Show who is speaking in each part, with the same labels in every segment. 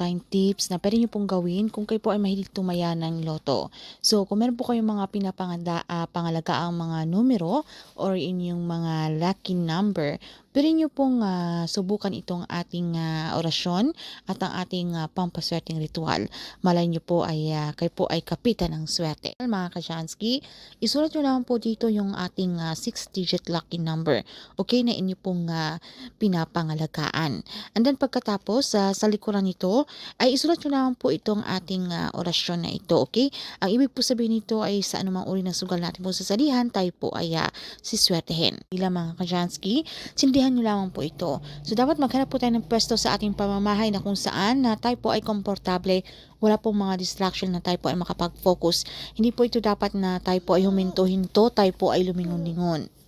Speaker 1: tayong tips na pwede nyo pong gawin kung kayo po ay mahilig tumaya ng loto. So, kung meron po kayong mga pinapanganda, uh, pangalagaang mga numero or inyong mga lucky number, pwede nyo pong uh, subukan itong ating uh, orasyon at ang ating uh, pampaswerteng ritual. Malay nyo po ay uh, kayo po ay kapitan ng swerte. Mga kasyansky, isulat nyo naman po dito yung ating 6-digit lucky number. Okay, na inyo pong uh, pinapangalagaan. And then pagkatapos, uh, sa likuran nito, ay isulat nyo naman po itong ating uh, orasyon na ito, okay? Ang ibig po sabihin nito ay sa anumang uri ng sugal natin po sa salihan, tayo po ay uh, siswertehin. Bilang mga kajansky, sindihan nyo lamang po ito. So, dapat maghanap po tayo ng pwesto sa ating pamamahay na kung saan na tayo po ay komportable wala pong mga distraction na tayo po ay makapag-focus. Hindi po ito dapat na tayo po ay huminto-hinto, tayo po ay lumingon-lingon.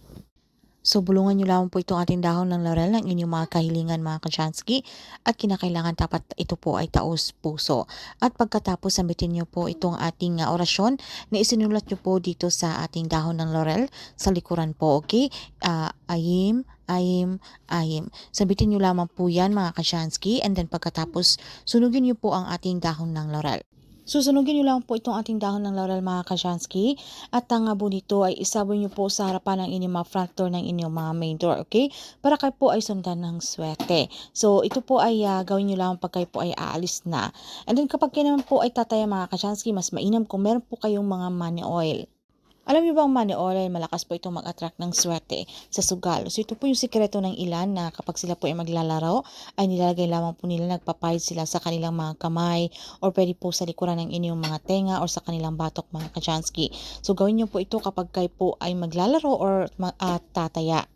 Speaker 1: So, bulungan nyo lamang po itong ating dahon ng laurel ng inyong mga kahilingan mga kachansky at kinakailangan dapat ito po ay taos puso. At pagkatapos, sambitin nyo po itong ating uh, orasyon na isinulat nyo po dito sa ating dahon ng laurel sa likuran po, okay? Uh, ayim, ayim, ayim. Sabitin nyo lamang po yan mga kachansky and then pagkatapos, sunugin nyo po ang ating dahon ng laurel. Susunugin nyo lang po itong ating dahon ng laurel mga kasyansky at ang abo nito ay isabay nyo po sa harapan ng inyong mga front door ng inyong mga main door, okay? Para kayo po ay sundan ng swerte. So, ito po ay uh, gawin nyo lang pag kayo po ay aalis na. And then kapag kayo naman po ay tataya mga kasyansky, mas mainam kung meron po kayong mga money oil. Alam niyo bang money oil, malakas po itong mag-attract ng swerte sa sugal. So ito po yung sikreto ng ilan na kapag sila po ay maglalaro, ay nilalagay lamang po nila, nagpapahid sila sa kanilang mga kamay or pwede po sa likuran ng inyong mga tenga or sa kanilang batok mga kachansky. So gawin niyo po ito kapag kayo po ay maglalaro or uh, tataya.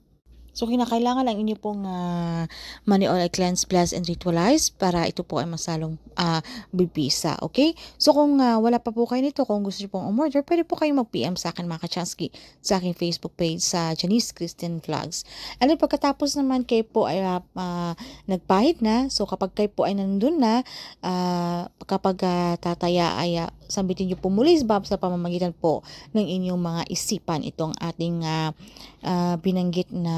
Speaker 1: So, kinakailangan lang inyo pong uh, money oil cleanse, bless, and ritualize para ito po ay masalong uh, bibisa. Okay? So, kung uh, wala pa po kayo nito, kung gusto nyo pong umorder, pwede po kayong mag-PM sa akin mga kachansky sa aking Facebook page sa Janice Christian Vlogs. And then, pagkatapos naman kayo po ay uh, uh, nagpahid na, so kapag kayo po ay nandun na, uh, kapag uh, tataya ay uh, sambitin nyo po muli sa pamamagitan po ng inyong mga isipan itong ating uh, uh, binanggit na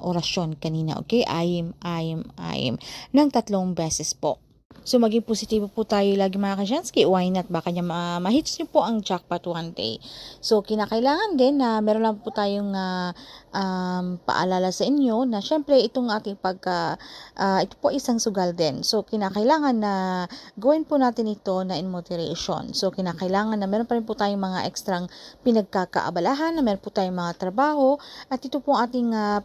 Speaker 1: orasyon kanina, okay? Ayim, ayim, ayim. Ng tatlong beses po. So, maging positibo po tayo lagi mga kasyansky. Why not? Baka niya ma- ma-hits niyo po ang jackpot one day. So, kinakailangan din na meron lang po tayong uh, um, paalala sa inyo na syempre itong ating pagka, uh, ito po isang sugal din. So, kinakailangan na gawin po natin ito na in moderation. So, kinakailangan na meron pa rin po tayong mga ekstrang pinagkakaabalahan, na meron po tayong mga trabaho, at ito po ating uh,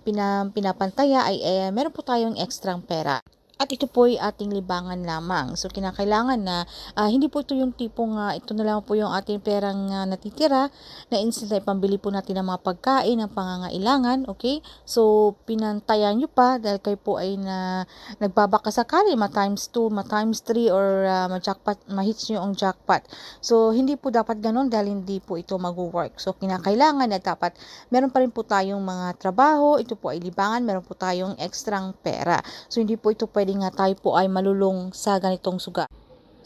Speaker 1: pinapantaya ay eh, meron po tayong ekstrang pera. At ito po ay ating libangan lamang. So, kinakailangan na uh, hindi po ito yung tipong uh, ito na lang po yung ating perang uh, natitira na instead ay pambili po natin ng mga pagkain, ng pangangailangan. Okay? So, pinantayan nyo pa dahil kayo po ay na, nagbabaka sakali ma times 2, ma times 3 or uh, ma-jackpot, ma-hits nyo ang jackpot. So, hindi po dapat ganun dahil hindi po ito mag-work. So, kinakailangan na dapat meron pa rin po tayong mga trabaho, ito po ay libangan, meron po tayong ekstrang pera. So, hindi po ito pwede pwede nga tayo po ay malulong sa ganitong suga.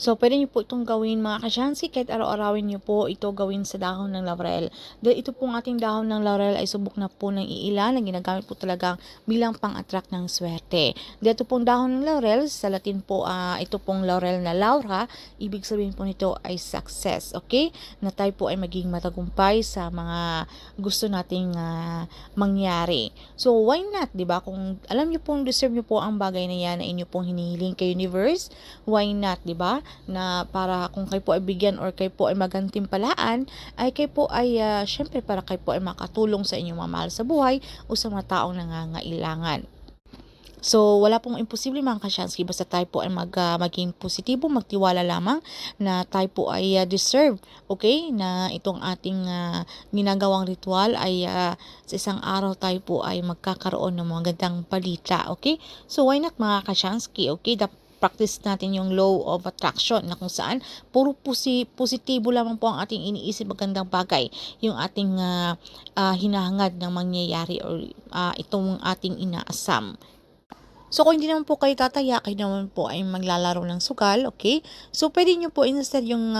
Speaker 1: So, pwede nyo po itong gawin mga kasyansi kahit araw-arawin nyo po ito gawin sa dahon ng laurel. Dahil ito pong ating dahon ng laurel ay subok na po ng iilan na ginagamit po talaga bilang pang-attract ng swerte. Dahil ito pong dahon ng laurel, sa Latin po uh, ito pong laurel na laura, ibig sabihin po nito ay success. Okay? Na tayo po ay maging matagumpay sa mga gusto nating uh, mangyari. So, why not? ba diba? Kung alam nyo pong deserve nyo po ang bagay na yan na inyo pong hinihiling kay universe, why not? ba diba? Na para kung kayo po ay bigyan or kayo po ay magantimpalaan, ay kayo po ay uh, syempre para kayo po ay makatulong sa inyong mamahal sa buhay o sa mga taong nangangailangan. So, wala pong imposible mga kasyansky basta tayo po ay mag, uh, maging positibo, magtiwala lamang na tayo po ay uh, deserve, okay? Na itong ating uh, ginagawang ritual ay uh, sa isang araw tayo po ay magkakaroon ng mga gandang balita, okay? So, why not mga kasyansky, okay? Dapat practice natin yung law of attraction na kung saan puro pusi, positibo lamang po ang ating iniisip magandang bagay yung ating uh, uh, hinahangad ng mangyayari or uh, itong ating inaasam. So, kung hindi naman po kayo tataya, kayo naman po ay maglalaro ng sugal, okay? So, pwede nyo po instead yung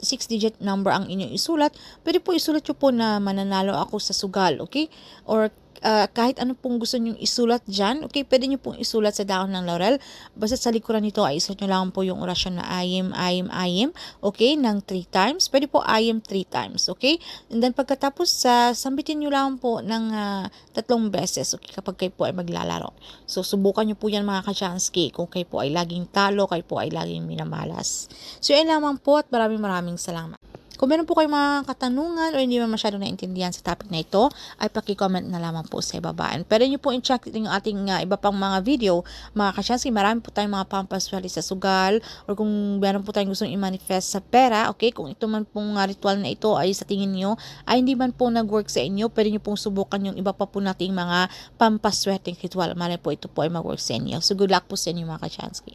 Speaker 1: 6-digit uh, number ang inyong isulat, pwede po isulat nyo po na mananalo ako sa sugal, okay? Or ah, kahit ano pong gusto nyong isulat dyan, okay, pwede nyo pong isulat sa dahon ng laurel. Basta sa likuran nito ay isulat nyo lang po yung orasyon na I am, I am, I am, okay, ng 3 times. Pwede po I am 3 times, okay? And then pagkatapos sa sambitin nyo lang po ng ah, tatlong beses, okay, kapag kayo po ay maglalaro. So, subukan nyo po yan mga kachansky kung kayo po ay laging talo, kayo po ay laging minamalas. So, yan lamang po at maraming maraming salamat. Kung meron po kayong mga katanungan o hindi mo masyadong naintindihan sa topic na ito, ay paki-comment na lamang po sa ibaba. And pwede nyo po i-check yung ating uh, iba pang mga video, mga kasyansky. Marami po tayong mga pampaswali sa sugal or kung meron po tayong gustong i-manifest sa pera, okay, kung ito man pong uh, ritual na ito ay sa tingin nyo ay hindi man po nag-work sa inyo, pwede nyo pong subukan yung iba pa po nating mga pampaswerteng ritual. Malay po ito po ay mag-work sa inyo. So good luck po sa inyo mga kasyansky.